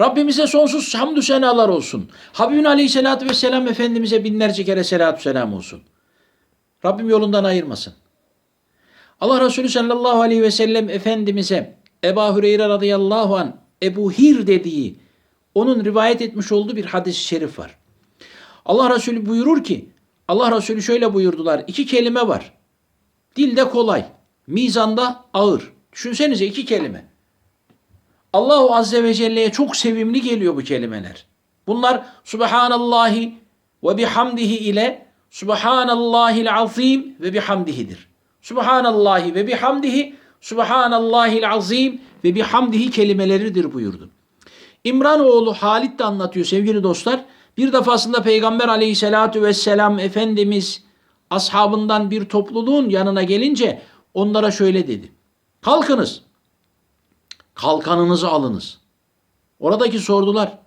Rabbimize sonsuz hamdü senalar olsun. Habibin aleyhissalatü vesselam Efendimiz'e binlerce kere selatü selam olsun. Rabbim yolundan ayırmasın. Allah Resulü sallallahu aleyhi ve sellem Efendimiz'e Ebu Hüreyre radıyallahu an Ebu Hir dediği onun rivayet etmiş olduğu bir hadis-i şerif var. Allah Resulü buyurur ki Allah Resulü şöyle buyurdular. İki kelime var. Dilde kolay, mizanda ağır. Düşünsenize iki kelime. Allahu Azze ve Celle'ye çok sevimli geliyor bu kelimeler. Bunlar Subhanallahi ve bihamdihi ile Subhanallahil azim ve bihamdihidir. Subhanallahi ve bihamdihi Subhanallahil azim ve bihamdihi kelimeleridir buyurdu. İmran oğlu Halit de anlatıyor sevgili dostlar. Bir defasında Peygamber aleyhissalatu vesselam Efendimiz ashabından bir topluluğun yanına gelince onlara şöyle dedi. Kalkınız. Kalkanınızı alınız. Oradaki sordular.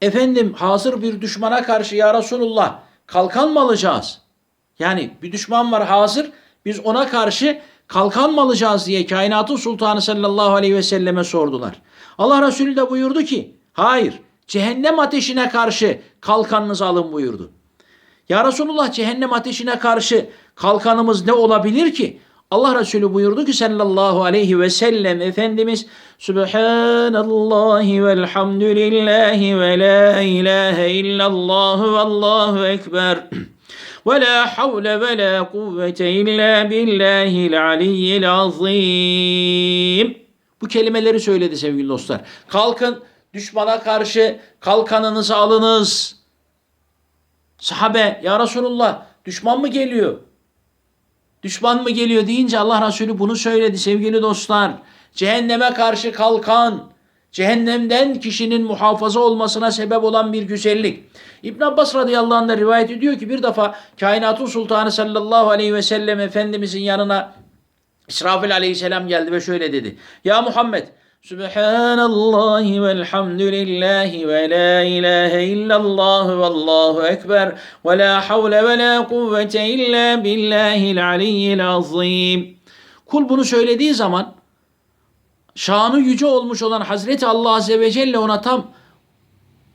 Efendim hazır bir düşmana karşı ya Resulullah kalkan mı alacağız? Yani bir düşman var hazır biz ona karşı kalkan mı alacağız diye kainatın sultanı sallallahu aleyhi ve selleme sordular. Allah Resulü de buyurdu ki hayır cehennem ateşine karşı kalkanınızı alın buyurdu. Ya Resulullah cehennem ateşine karşı kalkanımız ne olabilir ki? Allah Resulü buyurdu ki sallallahu aleyhi ve sellem Efendimiz Subhanallahi velhamdülillahi ve la ilahe illallah ve allahu ekber ve la havle ve la kuvvete illa billahil aliyyil azim. Bu kelimeleri söyledi sevgili dostlar. Kalkın düşmana karşı kalkanınızı alınız. Sahabe ya Resulullah düşman mı geliyor? Düşman mı geliyor deyince Allah Resulü bunu söyledi sevgili dostlar. Cehenneme karşı kalkan, cehennemden kişinin muhafaza olmasına sebep olan bir güzellik. İbn Abbas radıyallahu anh da rivayet ediyor ki bir defa kainatın sultanı sallallahu aleyhi ve sellem Efendimizin yanına İsrafil aleyhisselam geldi ve şöyle dedi. Ya Muhammed Velhamdülillahi ve la ilahe illallah ve allahu ekber ve la havle ve la kuvvete illa billahil aliyyil azim. Kul bunu söylediği zaman şanı yüce olmuş olan Hazreti Allah Azze ve Celle ona tam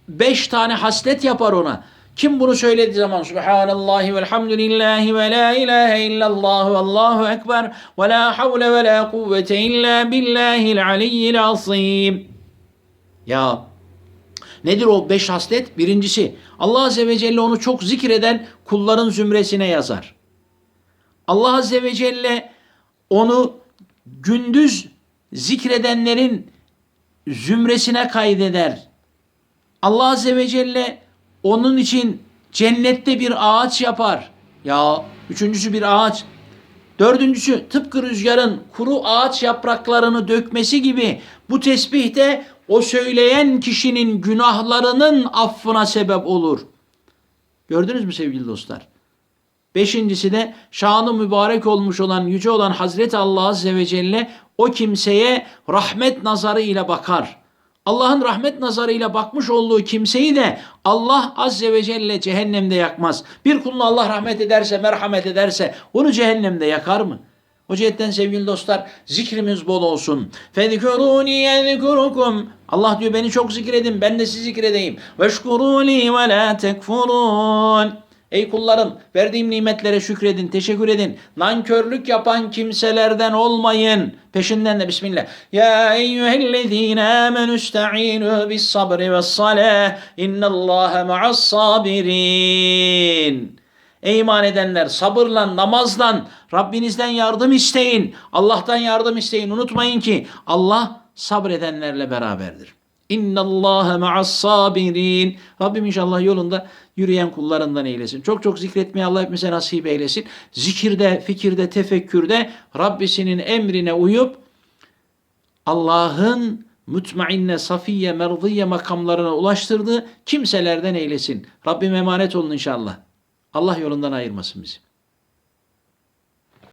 beş tane haslet yapar ona. Kim bunu söylediği zaman Subhanallahi velhamdülillahi ve la ilahe illallah ve allahu ekber ve la havle ve la kuvvete illa billahil aliyyil azim. Ya nedir o beş haslet? Birincisi Allah Azze ve Celle onu çok zikreden kulların zümresine yazar. Allah Azze ve Celle onu gündüz zikredenlerin zümresine kaydeder. Allah Azze ve Celle onun için cennette bir ağaç yapar. Ya üçüncüsü bir ağaç. Dördüncüsü tıpkı rüzgarın kuru ağaç yapraklarını dökmesi gibi bu tesbih de o söyleyen kişinin günahlarının affına sebep olur. Gördünüz mü sevgili dostlar? Beşincisi de şanı mübarek olmuş olan, yüce olan Hazreti Allah Azze ve Celle o kimseye rahmet nazarı ile bakar. Allah'ın rahmet nazarıyla bakmış olduğu kimseyi de Allah Azze ve Celle cehennemde yakmaz. Bir kulunu Allah rahmet ederse, merhamet ederse onu cehennemde yakar mı? O cihetten sevgili dostlar zikrimiz bol olsun. Fezkuruni yezkurukum. Allah diyor beni çok zikredin ben de sizi zikredeyim. Veşkuruni ve la tekfurun. Ey kullarım verdiğim nimetlere şükredin, teşekkür edin. Nankörlük yapan kimselerden olmayın. Peşinden de Bismillah. Ya eyyühellezine amenü ista'inu bis sabri ve salah. İnnallâhe ma'as sabirin. Ey iman edenler sabırla, namazla Rabbinizden yardım isteyin. Allah'tan yardım isteyin. Unutmayın ki Allah sabredenlerle beraberdir. İnna Allah ma'as sabirin. Rabbim inşallah yolunda yürüyen kullarından eylesin. Çok çok zikretmeyi Allah hepimize nasip eylesin. Zikirde, fikirde, tefekkürde Rabbisinin emrine uyup Allah'ın mütmainne, safiye, merziye makamlarına ulaştırdığı kimselerden eylesin. Rabbim emanet olun inşallah. Allah yolundan ayırmasın bizi.